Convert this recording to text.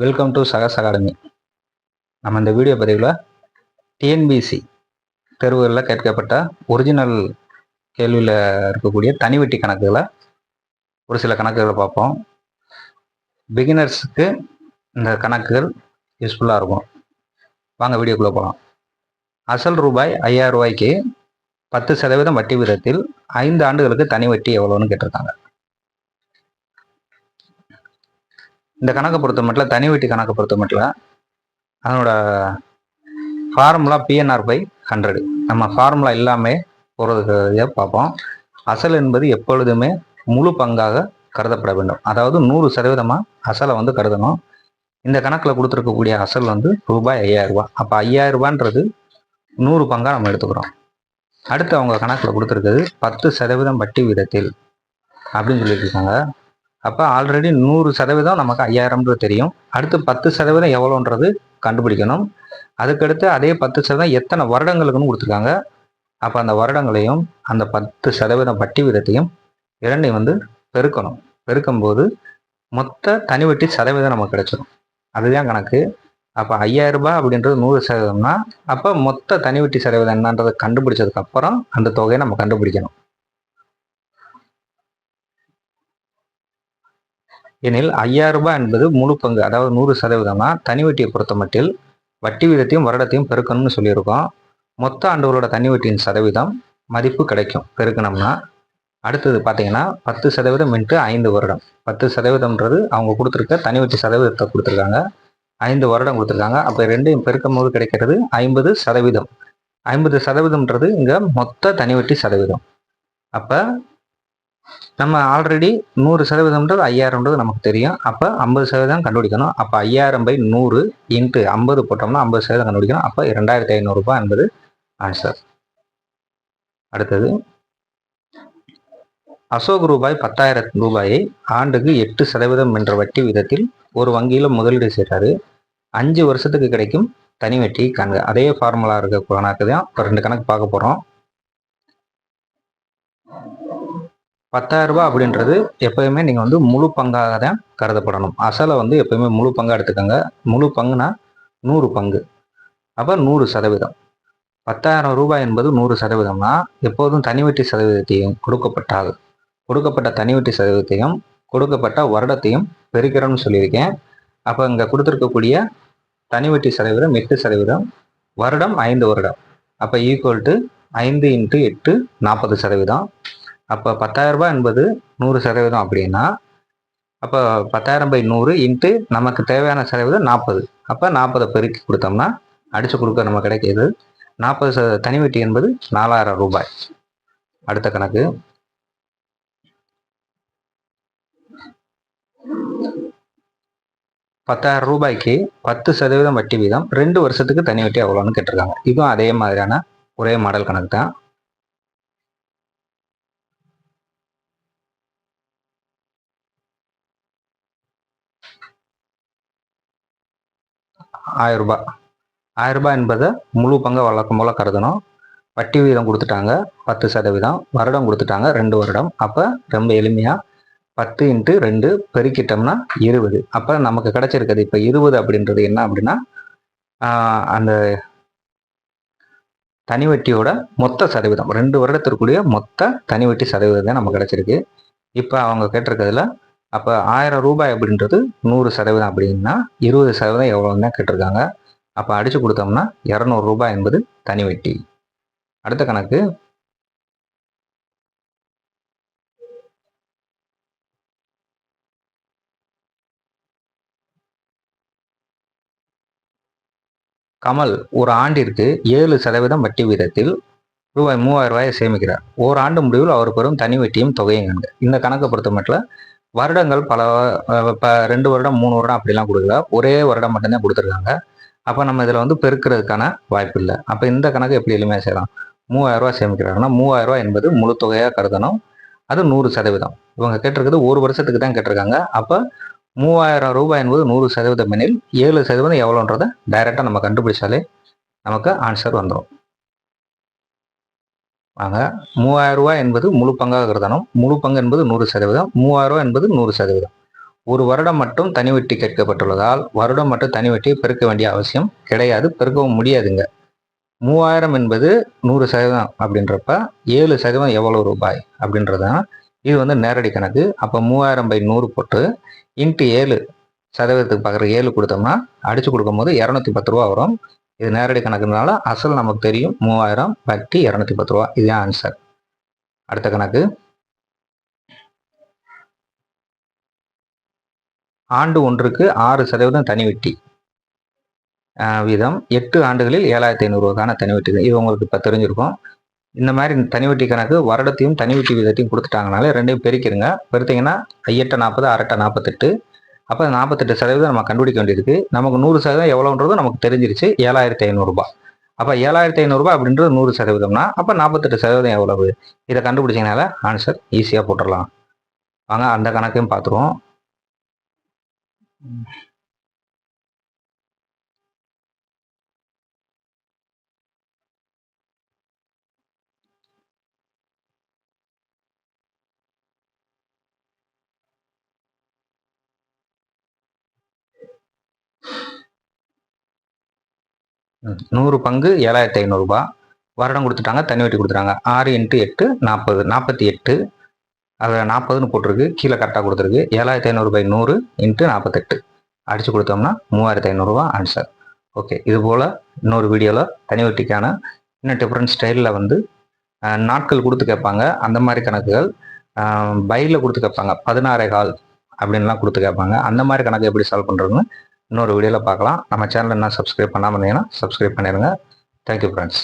Welcome to சகஸ் academy நம்ம இந்த video பதிவில் டிஎன்பிசி தேர்வுகளில் கேட்கப்பட்ட ஒரிஜினல் கேள்வியில் இருக்கக்கூடிய தனிவெட்டி கணக்குகளை ஒரு சில கணக்குகளை பார்ப்போம். பிகினர்ஸுக்கு இந்த கணக்குகள் யூஸ்ஃபுல்லாக இருக்கும். வாங்க வீடியோக்குள்ளே போகலாம் அசல் ரூபாய் ஐயாயிரம் ரூபாய்க்கு பத்து சதவீதம் வட்டி விதத்தில் ஐந்து ஆண்டுகளுக்கு தனி வட்டி எவ்வளோன்னு கேட்டிருக்காங்க. இந்த கணக்கை பொறுத்த மட்டும் தனி வீட்டு கணக்கை பொறுத்த மட்டும் அதனோட ஃபார்முலா பிஎன்ஆர் பை ஹண்ட்ரடு நம்ம ஃபார்முலா இல்லாமல் போகிறதுக்கு பார்ப்போம். அசல் என்பது எப்பொழுதுமே முழு பங்காக கருதப்பட வேண்டும். அதாவது நூறு சதவீதமாக அசலை வந்து கருதணும். இந்த கணக்கில் கொடுத்துருக்கக்கூடிய அசல் வந்து ரூபாய் ஐயாயிரரூபா அப்போ ஐயாயிரரூபான்றது நூறு பங்காக நம்ம எடுத்துக்கிறோம். அடுத்து அவங்க கணக்கில் கொடுத்துருக்குது பத்து சதவீதம் வட்டி வீதத்தில் அப்படின்னு சொல்லியிருக்காங்க அப்போ ஆல்ரெடி நூறு சதவீதம் நமக்கு ஐயாயிரம்ன்றது தெரியும். அடுத்து பத்து சதவீதம் எவ்வளோன்றது கண்டுபிடிக்கணும். அதுக்கடுத்து அதே பத்து சதவீதம் எத்தனை வருடங்களுக்குன்னு கொடுத்துருக்காங்க. அப்போ அந்த வருடங்களையும் அந்த பத்து சதவீதம் வட்டி வீதத்தையும் இரண்டையும் வந்து பெருக்கணும். பெருக்கும்போது மொத்த தனி வட்டி சதவீதம் நமக்கு கிடைச்சிடும் அதுதான் கணக்கு. அப்போ ஐயாயிரம் ரூபாய் அப்படின்றது நூறு சதவீதம்னா அப்போ மொத்த தனி வட்டி சதவீதம் என்னன்றதை கண்டுபிடிச்சதுக்கு அப்புறம் அந்த தொகையை நம்ம கண்டுபிடிக்கணும். எனில் ஐயாயிரம் ரூபாய் என்பது முழு பங்கு அதாவது நூறு சதவீதம்னா தனி வட்டியை பொறுத்த மட்டில் வட்டி விதத்தையும் வருடத்தையும் பெருக்கணும்னு சொல்லியிருக்கோம். மொத்த ஆண்டுகளோட தனி வட்டியின் சதவீதம் மதிப்பு கிடைக்கும் பெருக்கணும்னா. அடுத்தது பார்த்தீங்கன்னா பத்து சதவீதம் இன்ட்டு ஐந்து வருடம். பத்து சதவீதம்ன்றது அவங்க கொடுத்துருக்க தனி வட்டி சதவீதத்தை கொடுத்துருக்காங்க. ஐந்து வருடம் கொடுத்துருக்காங்க. அப்போ ரெண்டையும் பெருக்கும் போது கிடைக்கிறது ஐம்பது சதவீதம். ஐம்பது சதவீதம்ன்றது இங்கே மொத்த தனி வட்டி சதவீதம். அப்போ நம்ம ஆல்ரெடி நூறு சதவீதம்ன்றது ஐயாயிரம்ன்றது நமக்கு தெரியும். அப்போ ஐம்பது சதவீதம் கண்டுபிடிக்கணும். அப்போ ஐயாயிரம் பை நூறு இன்ட்டு ஐம்பது போட்டோம்னா ஐம்பது சதவீதம் கண்டுபிடிக்கணும். அப்போ இரண்டாயிரத்தி ஐநூறுரூபா என்பது ஆன்சர் அடுத்தது. அசோக் ரூபாய் பத்தாயிரம் ரூபாயை ஆண்டுக்கு எட்டு சதவீதம் என்ற வட்டி விதத்தில் ஒரு வங்கியில் முதலீடு செய்கிறாரு அஞ்சு வருஷத்துக்கு கிடைக்கும் தனி வட்டி கணக்கு. அதே ஃபார்முலா இருக்க. கணக்கு தான் இப்போ ரெண்டு கணக்கு பார்க்க போகிறோம் பத்தாயிரம் ரூபாய் அப்படின்றது எப்பயுமே நீங்கள் வந்து முழு பங்காக தான் கருதப்படணும். அசலை வந்து எப்பயுமே முழு பங்காக எடுத்துக்கோங்க. முழு பங்குனா நூறு பங்கு. அப்போ நூறு சதவீதம். பத்தாயிரம் ரூபாய் என்பது நூறு சதவீதம்னா எப்போதும் தனிவட்டி சதவீதத்தையும் கொடுக்கப்பட்டால் கொடுக்கப்பட்ட தனிவட்டி சதவீதத்தையும் கொடுக்கப்பட்ட வருடத்தையும் பெருக்கிறோம்னு சொல்லியிருக்கேன். அப்போ இங்கே கொடுத்துருக்கக்கூடிய தனிவட்டி சதவீதம் எட்டு சதவீதம் வருடம் ஐந்து வருடம். அப்போ ஈக்குவல் டு ஐந்து இன்ட்டு எட்டு நாற்பது சதவீதம். அப்போ பத்தாயிரம் ரூபாய் என்பது நூறு சதவீதம் அப்படின்னா அப்போ பத்தாயிரம் பை நூறு இன்ட்டு நமக்கு தேவையான சதவீதம் நாற்பது. அப்போ நாற்பதை பெருக்கி கொடுத்தோம்னா அடித்து கொடுக்க நம்ம கிடைக்கிது நாற்பது சத தனிவட்டி என்பது நாலாயிரம் ரூபாய். அடுத்த கணக்கு. பத்தாயிரம் ரூபாய்க்கு பத்து சதவீதம் வட்டி வீதம் ரெண்டு வருஷத்துக்கு தனி வட்டி எவ்வளோன்னு கேட்டிருக்காங்க. இதுவும் அதே மாதிரியான ஒரே மாடல் கணக்கு தான். ஆயிரம் ரூபாய் ஆயிரம் ரூபாய் என்பதை முழு பங்கை வழக்கம் போல் கருதணும். வட்டி வீதம் கொடுத்துட்டாங்க பத்து சதவீதம். வருடம் கொடுத்துட்டாங்க ரெண்டு வருடம். அப்போ ரொம்ப எளிமையாக பத்து இன்ட்டு ரெண்டு பெருக்கிட்டோம்னா இருபது. அப்போ நமக்கு கிடச்சிருக்குது. இப்போ இருபது அப்படின்றது என்ன அப்படின்னா அந்த தனி வட்டியோட மொத்த சதவீதம். ரெண்டு வருடத்திற்குரிய மொத்த தனி வட்டி சதவீதம் தான் நமக்கு கிடச்சிருக்கு. இப்போ அவங்க கேட்டிருக்கிறதுல அப்போ ஆயிரம் ரூபாய் அப்படின்றது நூறு சதவீதம் அப்படின்னா இருபது சதவீதம் எவ்வளோன்னு தான் கேட்டிருக்காங்க. அப்போ அடித்து கொடுத்தோம்னா இரநூறு ரூபாய் என்பது தனி வட்டி. அடுத்த கணக்கு. கமல் ஒரு ஆண்டிற்கு ஏழு சதவீதம் வட்டி வீதத்தில் ரூபாய் மூவாயிரம் ரூபாயை சேமிக்கிறார். ஓராண்டு முடிவில் அவர் பெறும் தனி வட்டியும் தொகையும் கணக்கு இந்த கணக்கை பொறுத்த மட்டும் வருடங்கள் பல இப்போ ரெண்டு வருடம் மூணு வருடம் அப்படிலாம் கொடுக்கல. ஒரே வருடம் மட்டும்தான் கொடுத்துருக்காங்க. அப்போ நம்ம இதில் வந்து பெருக்கிறதுக்கான வாய்ப்பு இல்லை. அப்போ இந்த கணக்கு எப்படி எளிமையாக செய்யலாம்? மூவாயிரம் ரூபா சேமிக்கிறாங்கன்னா மூவாயிரம் ரூபா என்பது முழு தொகையாக கருதணும். அது நூறு சதவீதம். இவங்க கேட்டிருக்கிறது ஒரு வருஷத்துக்கு தான் கேட்டிருக்காங்க. அப்போ மூவாயிரம் ரூபாய் என்பது நூறு சதவீதம் எனில் ஏழு சதவீதம் எவ்வளோன்றதை டைரெக்டாக நம்ம கண்டுபிடிச்சாலே நமக்கு ஆன்சர் வந்துடும் வாங்க மூவாயிரம் ரூபாய் என்பது முழு பங்காக கருதணும். முழு பங்கு என்பது நூறு சதவீதம். மூவாயிரம் ரூபாய் என்பது நூறு சதவீதம். ஒரு வருடம் மட்டும் தனி வட்டி கேட்கப்பட்டுள்ளதால் வருடம் மட்டும் தனி வட்டியை பெருக்க வேண்டிய அவசியம் கிடையாது. பெருக்கவும் முடியாதுங்க. மூவாயிரம் என்பது நூறு சதவீதம் அப்படின்றப்ப ஏழு சதவீதம் எவ்வளவு ரூபாய் அப்படின்றதான் இது வந்து நேரடி கணக்கு. அப்போ மூவாயிரம் பை நூறு போட்டு இன்ட்டு ஏழு சதவீதத்துக்கு பார்க்குற ஏழு கொடுத்தோம்னா அடித்து கொடுக்கும்போது இரநூத்தி பத்து ரூபா வரும். இது நேரடி கணக்குனால அசல் நமக்கு தெரியும். மூவாயிரம் வட்டி இரநூத்தி பத்து ரூபா. இதுதான் ஆன்சர் அடுத்த கணக்கு. ஆண்டு ஒன்றுக்கு ஆறு சதவீதம் தனி வட்டி. வீதம் எட்டு ஆண்டுகளில் ஏழாயிரத்தி ஐநூறுவாக்கான தனி வட்டி. இது உங்களுக்கு இப்போ தெரிஞ்சிருக்கும். இந்த மாதிரி தனி வட்டி கணக்கு வருடத்தையும் தனி வட்டி வீதத்தையும் கொடுத்துட்டாங்கனாலே ரெண்டையும் பெருக்கிருங்க. பெருத்திங்கன்னா ஐயட்ட நாற்பது அரட்டை நாற்பத்தெட்டு அப்போ நாற்பத்தெட்டு சதவீதம் நம்ம கண்டுபிடிக்க வேண்டியிருக்கு. நமக்கு நூறு சதவீதம் எவ்வளோன்றது நமக்கு தெரிஞ்சிருச்சு. ஏழாயிரத்தி ஐநூறுரூபா அப்போ ஏழாயிரத்தி ஐநூறுரூபா அப்படின்றது நூறு சதவீதம்னா அப்போ நாற்பத்தெட்டு சதவீதம் எவ்வளவு? இதை கண்டுபிடிச்சிங்கனால ஆன்சர் ஈஸியாக போட்டுடலாம். வாங்க அந்த கணக்கையும் பார்த்துருவோம். நூறு பங்கு ஏழாயிரத்தி ஐநூறுரூபா வருடம் கொடுத்துட்டாங்க தண்ணி வெட்டி கொடுத்துட்டாங்க. ஆறு இன்ட்டு எட்டு நாற்பது நாற்பத்தி எட்டு. அதில் நாற்பதுன்னு போட்டிருக்கு. கீழே கரெக்டாக கொடுத்துருக்கு. ஏழாயிரத்தி ஐநூறு பை நூறு இன்ட்டு நாற்பத்தெட்டு. அடித்து கொடுத்தோம்னா மூவாயிரத்தி ஐநூறுரூவா ஆன்சர் ஓகே இது போல் இன்னொரு வீடியோவில் தனி வெட்டிக்கான இன்னும் டிஃப்ரெண்ட் ஸ்டைலில் வந்து நாட்கள் கொடுத்து கேட்பாங்க. அந்த மாதிரி கணக்குகள் பையில் கொடுத்து கேட்பாங்க. பதினாறே கால் அப்படின்லாம் கொடுத்து கேட்பாங்க. அந்த மாதிரி கணக்கு எப்படி சால்வ் பண்ணுறதுன்னு இன்னொரு வீடியோவில் பார்க்கலாம். நம்ம சேனல் என்ன சப்ஸ்கிரைப் பண்ணாமல் இருந்தீங்கன்னா சப்ஸ்கிரைப் பண்ணிடுங்க தேங்க்யூ ஃப்ரெண்ட்ஸ்